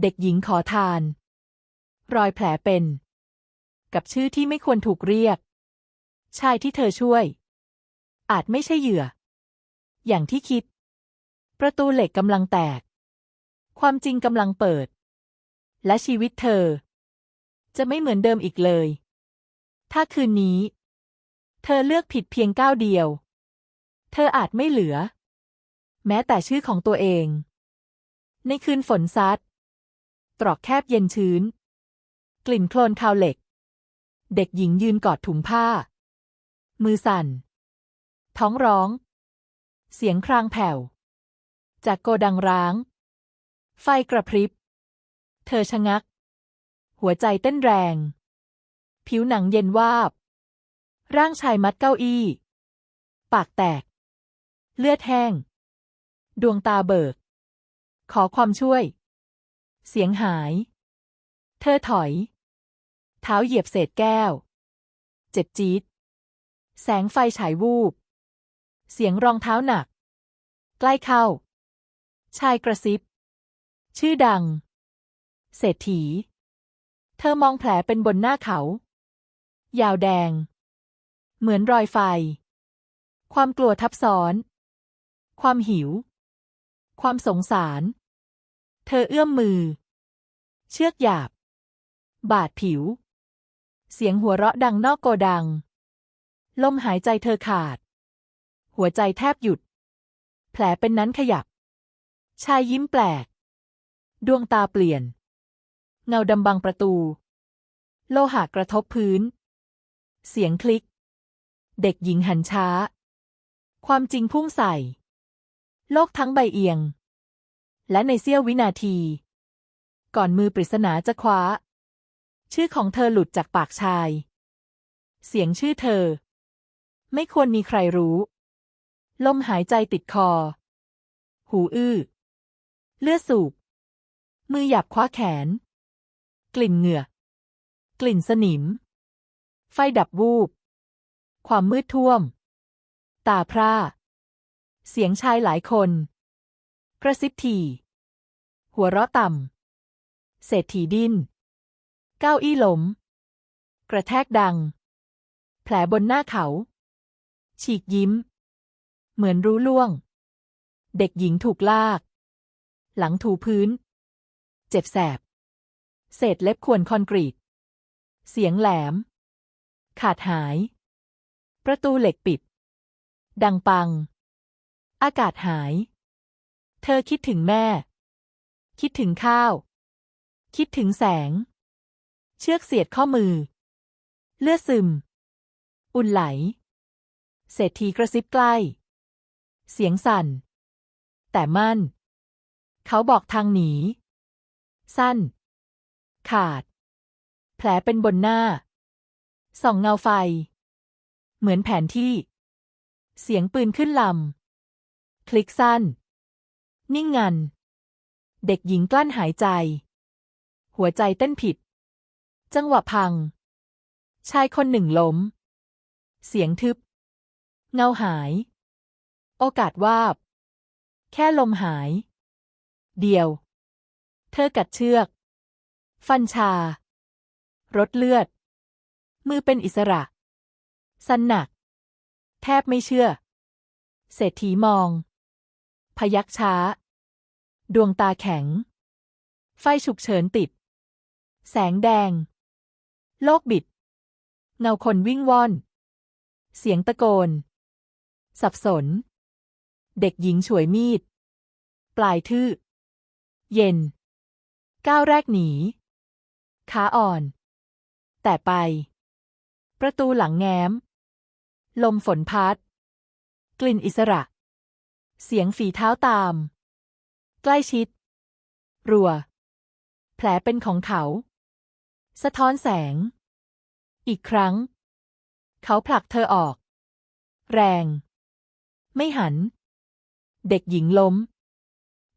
เด็กหญิงขอทาน รอยแผลเป็น กับชื่อที่ไม่ควรถูกเรียก ชายที่เธอช่วย อาจไม่ใช่เหยื่อ อย่างที่คิด ประตูเหล็กกำลังแตก ความจริงกำลังเปิด และชีวิตเธอ จะไม่เหมือนเดิมอีกเลย ถ้าคืนนี้ เธอเลือกผิดเพียงก้าวเดียว เธออาจไม่เหลือ แม้แต่ชื่อของตัวเอง ในคืนฝนซัด ตรอกแคบเย็นชื้น กลิ่นโคลนคาวเหล็ก เด็กหญิงยืนกอดถุงผ้า มือสั่น ท้องร้อง เสียงครางแผ่ว จากโกดังร้าง ไฟกระพริบ เธอชะงัก หัวใจเต้นแรง ผิวหนังเย็นวาบ ร่างชายมัดเก้าอี้ ปากแตก เลือดแห้ง ดวงตาเบิก ขอความช่วย เสียงหาย เธอถอย เท้าเหยียบเศษแก้ว เจ็บจี๊ด แสงไฟฉายวูบ เสียงรองเท้าหนัก ใกล้เข้า ชายกระซิบ ชื่อดัง เศรษฐี เธอมองแผลเป็นบนหน้าเขา ยาวแดง เหมือนรอยไฟ ความกลัวทับซ้อน ความหิว ความสงสาร เธอเอื้อมมือ เชือกหยาบ บาดผิว เสียงหัวเราะดังนอกโกดัง ลมหายใจเธอขาด หัวใจแทบหยุด แผลเป็นนั้นขยับ ชายยิ้มแปลก ดวงตาเปลี่ยน เงาดำบังประตู โลหะกระทบพื้น เสียงคลิก เด็กหญิงหันช้า ความจริงพุ่งใส่ โลกทั้งใบเอียง และในเสี้ยววินาที ก่อนมือปริศนาจะคว้า ชื่อของเธอหลุดจากปากชาย เสียงชื่อเธอ ไม่ควรมีใครรู้ ลมหายใจติดคอ หูอื้อ เลือดสูบ มือหยับคว้าแขน กลิ่นเหงื่อ กลิ่นสนิม ไฟดับวูบ ความมืดท่วม ตาพร่า เสียงชายหลายคน กระซิบทีหัวเราะต่ำเศรษฐีดิ้น เก้าอี้ล้มกระแทกดัง แผลบนหน้าเขา ฉีกยิ้ม เหมือนรู้ล่วง เด็กหญิงถูกลาก หลังถูพื้น เจ็บแสบ เศษเล็บขวนคอนกรีต เสียงแหลม ขาดหาย ประตูเหล็กปิด ดังปัง อากาศหาย เธอคิดถึงแม่ คิดถึงข้าว คิดถึงแสง เชือกเสียดข้อมือ เลือดซึม อุ่นไหล เศรษฐีกระซิบใกล้ เสียงสั่น แต่มั่น เขาบอกทางหนี สั้น ขาด แผลเป็นบนหน้า ส่องเงาไฟ เหมือนแผนที่ เสียงปืนขึ้นลำ คลิกสั้น นิ่งงัน เด็กหญิงกลั้นหายใจ หัวใจเต้นผิด จังหวะพัง ชายคนหนึ่งล้ม เสียงทึบ เงาหาย โอกาสวาบ แค่ลมหาย เดียว เธอกัดเชือก ฟันชา รถเลือด มือเป็นอิสระ สันหนัก แทบไม่เชื่อ เศรษฐีมอง พยักช้า ดวงตาแข็ง ไฟฉุกเฉินติด แสงแดง โลกบิด เงาคนวิ่งว่อน เสียงตะโกน สับสน เด็กหญิงฉวยมีด ปลายทื่อ เย็น ก้าวแรกหนีขาอ่อน แต่ไป ประตูหลังแง้ม ลมฝนพัด กลิ่นอิสระ เสียงฝีเท้าตาม ใกล้ชิด รัว แผลเป็นของเขา สะท้อนแสง อีกครั้ง เขาผลักเธอออก แรง ไม่หัน เด็กหญิงล้ม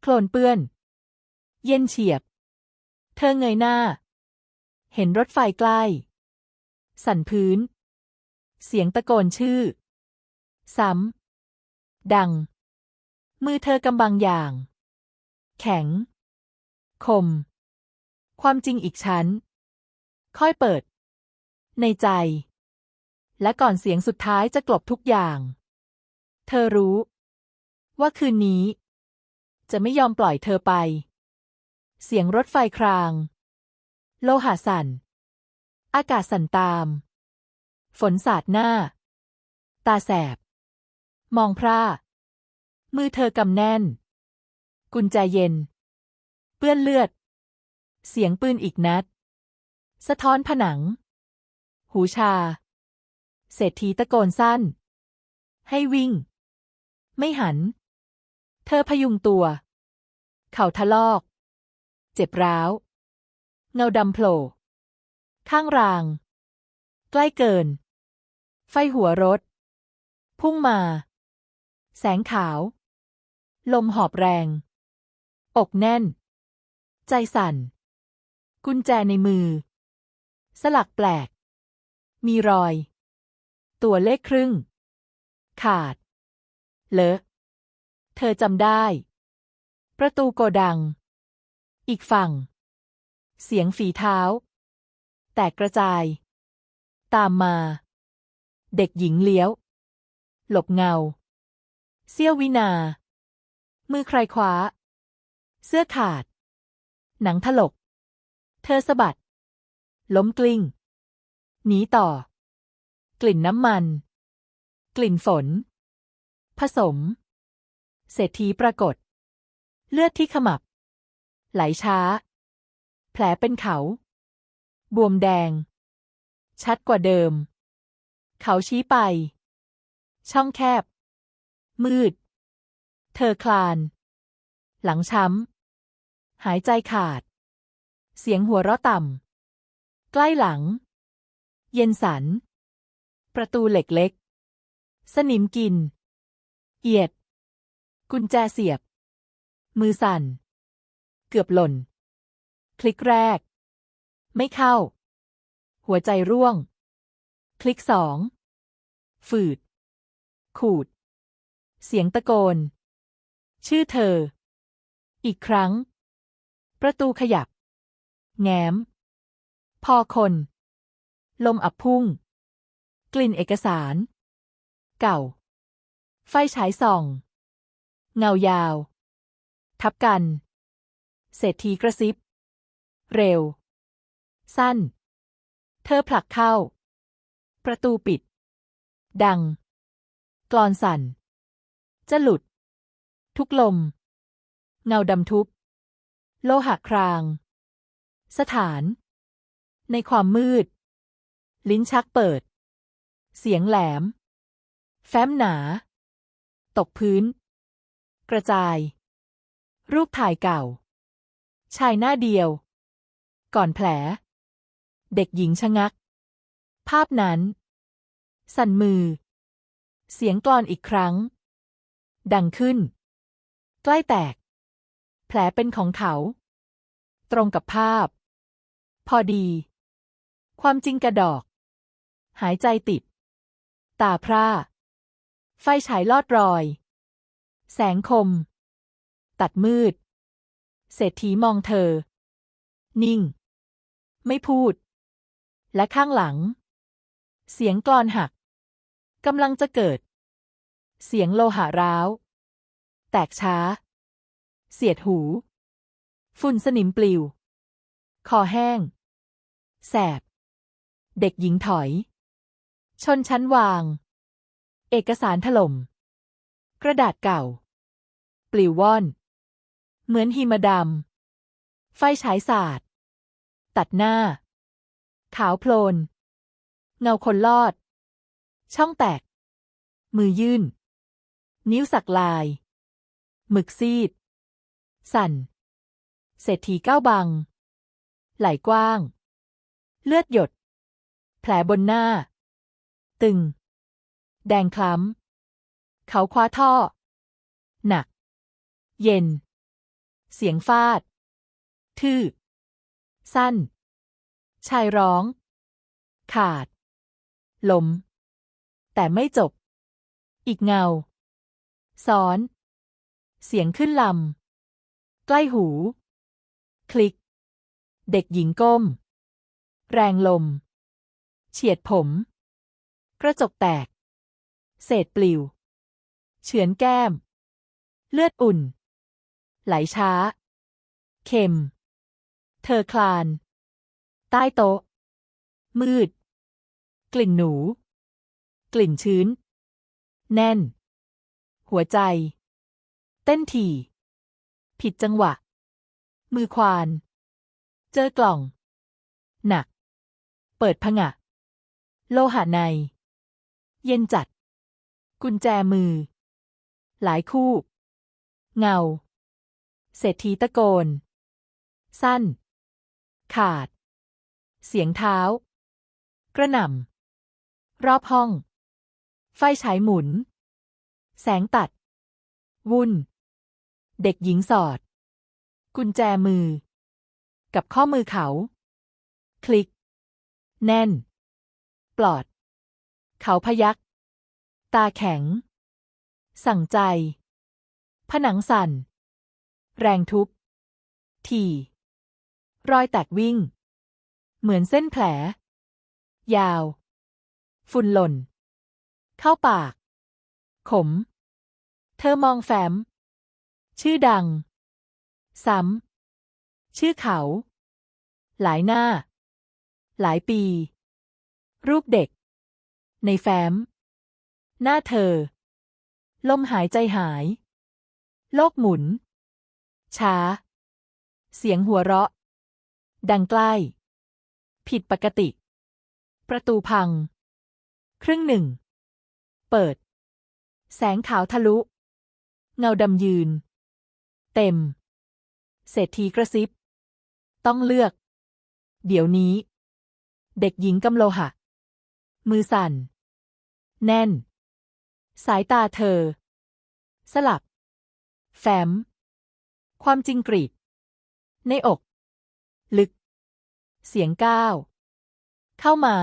โคลนเปื้อน เย็นเฉียบ เธอเงยหน้า เห็นรถไฟใกล้ สั่นพื้น เสียงตะโกนชื่อ ซ้ำดัง มือเธอกำบังอย่าง แข็ง คม ความจริงอีกชั้น ค่อยเปิด ในใจ และก่อนเสียงสุดท้ายจะกลบทุกอย่าง เธอรู้ ว่าคืนนี้ จะไม่ยอมปล่อยเธอไป เสียงรถไฟคราง โลหะสั่น อากาศสั่นตาม ฝนสาดหน้า ตาแสบ มองพร่า มือเธอกำแน่น กุญแจเย็น เปื้อนเลือด เสียงปืนอีกนัด สะท้อนผนัง หูชา เศรษฐีตะโกนสั้น ให้วิ่ง ไม่หัน เธอพยุงตัว เข่าทะลอก เจ็บร้าว เงาดำโผล่ข้างราง ใกล้เกิน ไฟหัวรถ พุ่งมา แสงขาว ลมหอบแรง อกแน่น ใจสั่น กุญแจในมือ สลักแปลก มีรอย ตัวเลขครึ่ง ขาด เลอะ เธอจำได้ ประตูโกดัง อีกฝั่ง เสียงฝีเท้า แตกกระจาย ตามมา เด็กหญิงเลี้ยว หลบเงา เสี้ยววินา มือใครคว้า เสื้อขาด หนังถลก เธอสะบัด ล้มกลิ้ง หนีต่อ กลิ่นน้ำมัน กลิ่นฝน ผสม เศรษฐีปรากฏ เลือดที่ขมับ ไหลช้า แผลเป็นเขา บวมแดง ชัดกว่าเดิม เขาชี้ไป ช่องแคบ มืด เธอคลาน หลังช้ำ หายใจขาด เสียงหัวเราะต่ำ ใกล้หลัง เย็นสัน ประตูเหล็กเล็ก สนิมกิน เอียด กุญแจเสียบ มือสั่น เกือบหล่น คลิกแรก ไม่เข้า หัวใจร่วง คลิกสอง ฝืด ขูด เสียงตะโกน ชื่อเธอ อีกครั้ง ประตูขยับ แง้ม พอคน ลมอับพุ่ง กลิ่นเอกสาร เก่า ไฟฉายส่อง เงายาว ทับกัน เศรษฐีกระซิบ เร็ว สั้น เธอผลักเข้า ประตูปิด ดังกลอนสั่น จะหลุด ทุกลม เงาดำทุบ โลหะคราง สถาน ในความมืด ลิ้นชักเปิด เสียงแหลม แฟ้มหนา ตกพื้น กระจาย รูปถ่ายเก่า ชายหน้าเดียว ก่อนแผล เด็กหญิงชะงัก ภาพนั้น สั่นมือ เสียงกลอนอีกครั้ง ดังขึ้น ใกล้แตก แผลเป็นของเขา ตรงกับภาพ พอดี ความจริงกระดอก หายใจติด ตาพร่า ไฟฉายลอดรอย แสงคม ตัดมืด เศรษฐีมองเธอ นิ่ง ไม่พูด และข้างหลัง เสียงกลอนหักกำลังจะเกิด เสียงโลหะร้าว แตกช้า เสียดหู ฝุ่นสนิมปลิว คอแห้ง แสบ เด็กหญิงถอย ชนชั้นวาง เอกสารถล่ม กระดาษเก่า ปลิวว่อน เหมือนหิมะดำ ไฟฉายสาด ตัดหน้า ขาวโพลน เงาคนลอด ช่องแตก มือยื่น นิ้วสักลาย หมึกซีด สั่น เศรษฐีก้าวบัง ไหลกว้าง เลือดหยด แผลบนหน้า ตึง แดงคล้ำ เขาคว้าท่อ หนัก เย็น เสียงฟาด ทื่อ สั้น ชายร้อง ขาด ลม แต่ไม่จบ อีกเงา ซ้อน เสียงขึ้นลำ ใกล้หู คลิก เด็กหญิงก้ม แรงลม เฉียดผม กระจกแตก เศษปลิว เฉือนแก้ม เลือดอุ่น ไหลช้า เข็ม เธอคลาน ใต้โต๊ะ มืด กลิ่นหนู กลิ่นชื้น แน่น หัวใจ เต้นถี่ผิดจังหวะ มือควาน เจอกล่อง หนัก เปิดผงะ โลหะใน เย็นจัด กุญแจมือ หลายคู่ เงา เศรษฐีตะโกน สั้น ขาด เสียงเท้า กระหน่ำ รอบห้อง ไฟฉายหมุน แสงตัด วุ่น เด็กหญิงสอด กุญแจมือ กับข้อมือเขา คลิก แน่น ปลอด เขาพยัก ตาแข็ง สั่งใจ ผนังสั่น แรงทุบ ทีรอยแตกวิ่ง เหมือนเส้นแผล ยาว ฝุ่นหล่น เข้าปาก ขม เธอมองแฟ้ม ชื่อดัง ซ้ำ ชื่อเขา หลายหน้า หลายปี รูปเด็ก ในแฟ้ม หน้าเธอ ลมหายใจหาย โลกหมุน ช้า เสียงหัวเราะ ดังใกล้ ผิดปกติ ประตูพัง ครึ่งหนึ่ง เปิด แสงขาวทะลุ เงาดำยืน เต็ม เศรษฐีกระซิบ ต้องเลือก เดี๋ยวนี้ เด็กหญิงกำโลหะ มือสั่น แน่น สายตาเธอ สลับแฟ้มความจริงกรีด ในอก ลึก เสียงก้าว เข้ามา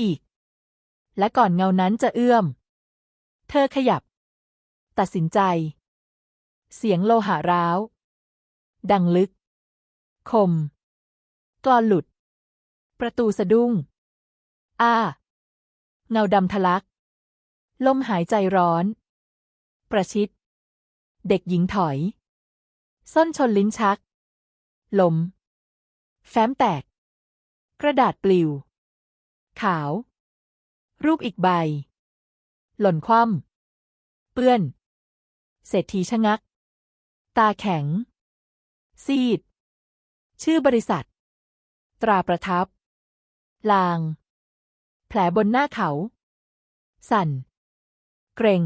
อีก และก่อนเงานั้นจะเอื้อม เธอขยับ ตัดสินใจ เสียงโลหะร้าว ดังลึก คมกลอนหลุด ประตูสะดุ้ง อ้า เงาดำทะลัก ลมหายใจร้อน ประชิด เด็กหญิงถอย ส้นชนลิ้นชัก ลม แฟ้มแตก กระดาษปลิว ขาว รูปอีกใบ หล่นคว่ำเปื้อน เศรษฐีชะงัก ตาแข็ง ซีด ชื่อบริษัท ตราประทับ ลาง แผลบนหน้าเขา สั่น เกรง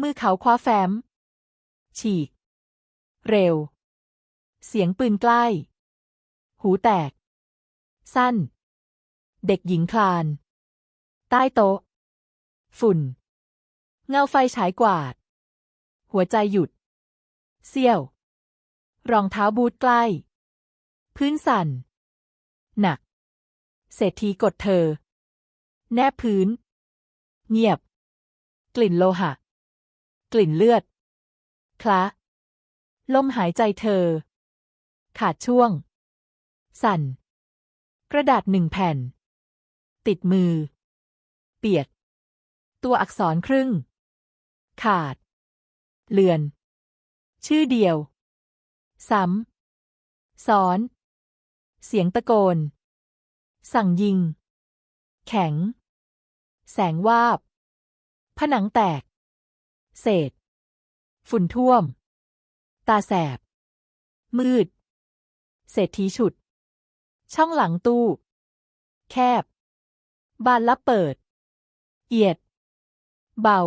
มือเขาคว้าแฟ้ม ฉีก เร็ว เสียงปืนใกล้ หูแตก สั้น เด็กหญิงคลาน ใต้โต๊ะ ฝุ่น เงาไฟฉายกวาด หัวใจหยุด เสี้ยว รองเท้าบูทใกล้ พื้นสั่น หนัก เศรษฐีกดเธอ แนบพื้น เงียบ กลิ่นโลหะ กลิ่นเลือด คละ ลมหายใจเธอ ขาดช่วง สั่น กระดาษหนึ่งแผ่น ติดมือ เปียก ตัวอักษรครึ่ง ขาด เลือน ชื่อเดียวซ้ำซ้อน เสียงตะโกน สั่งยิง แข็ง แสงวาบ ผนังแตก เศษ ฝุ่นท่วม ตาแสบ มืด เศรษฐีฉุด ช่องหลังตู้ แคบ บานลับเปิด เอียด เบา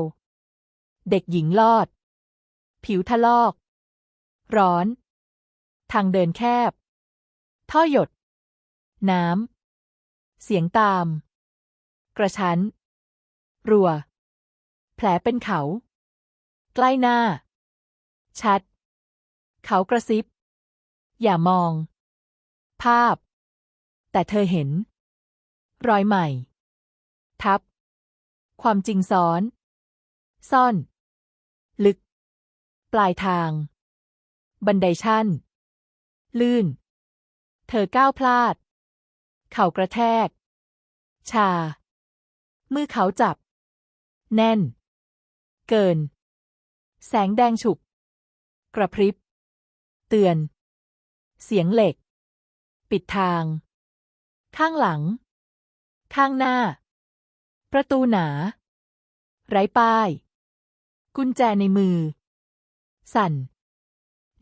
เด็กหญิงลอด ผิวทะลอก ร้อน ทางเดินแคบ ท่อหยด น้ำ เสียงตาม กระชั้น รัว แผลเป็นเขา ใกล้หน้า ชัด เขากระซิบ อย่ามอง ภาพ แต่เธอเห็น รอยใหม่ ทับ ความจริงซ้อน ซ่อน ลึก ปลายทาง บันไดชั่น ลื่น เธอก้าวพลาด เข่ากระแทก ชา มือเขาจับ แน่น เกิน แสงแดงฉุก กระพริบ เตือน เสียงเหล็ก ปิดทาง ข้างหลัง ข้างหน้า ประตูหนา ไร้ป้าย กุญแจในมือ สั่น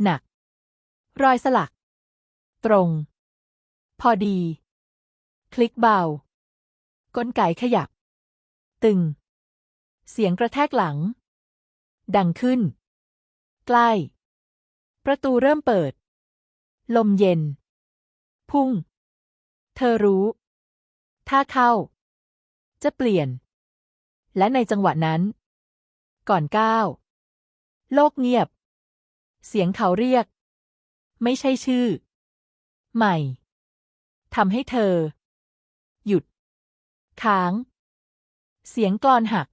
หนัก รอยสลัก ตรง พอดี คลิกเบา กลไกขยับ ตึง เสียงกระแทกหลัง ดังขึ้น ใกล้ ประตูเริ่มเปิด ลมเย็น พุ่ง เธอรู้ ถ้าเข้า จะเปลี่ยน และในจังหวะนั้น ก่อนก้าวโลกเงียบ เสียงเขาเรียก ไม่ใช่ชื่อ ใหม่ทำให้เธอ หยุด ค้าง เสียงกลอนหัก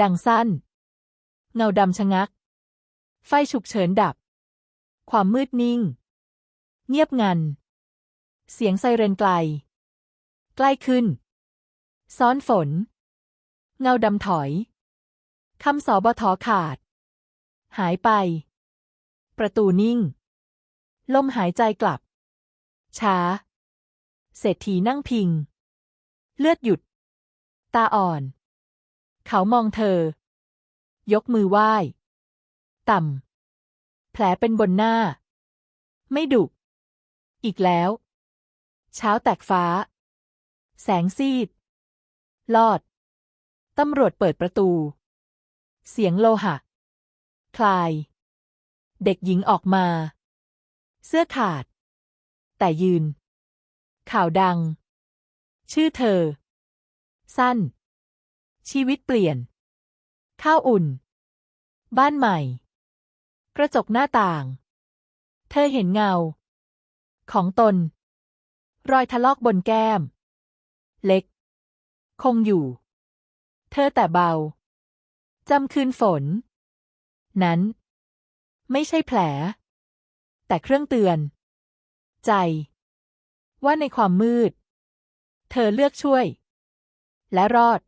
ดังสั้น เงาดำชะงัก ไฟฉุกเฉินดับ ความมืดนิ่ง เงียบงัน เสียงไซเรนไกล ใกล้ขึ้น ซ้อนฝน เงาดำถอยคำสอบทอขาด หายไป ประตูนิ่ง ลมหายใจกลับ ช้า เศรษฐีนั่งพิง เลือดหยุด ตาอ่อน เขามองเธอ ยกมือไหว้ ต่ำ แผลเป็นบนหน้า ไม่ดุ อีกแล้ว เช้าแตกฟ้า แสงซีด ลอด ตำรวจเปิดประตู เสียงโลหะ คลาย เด็กหญิงออกมา เสื้อขาด แต่ยืน ข่าวดัง ชื่อเธอ สั้น ชีวิตเปลี่ยน ข้าวอุ่น บ้านใหม่ กระจกหน้าต่าง เธอเห็นเงา ของตน รอยทะลอกบนแก้ม เล็ก คงอยู่ เธอแต่เบาจำคืนฝน นั้น ไม่ใช่แผล แต่เครื่องเตือน ใจ ว่าในความมืด เธอเลือกช่วย และรอด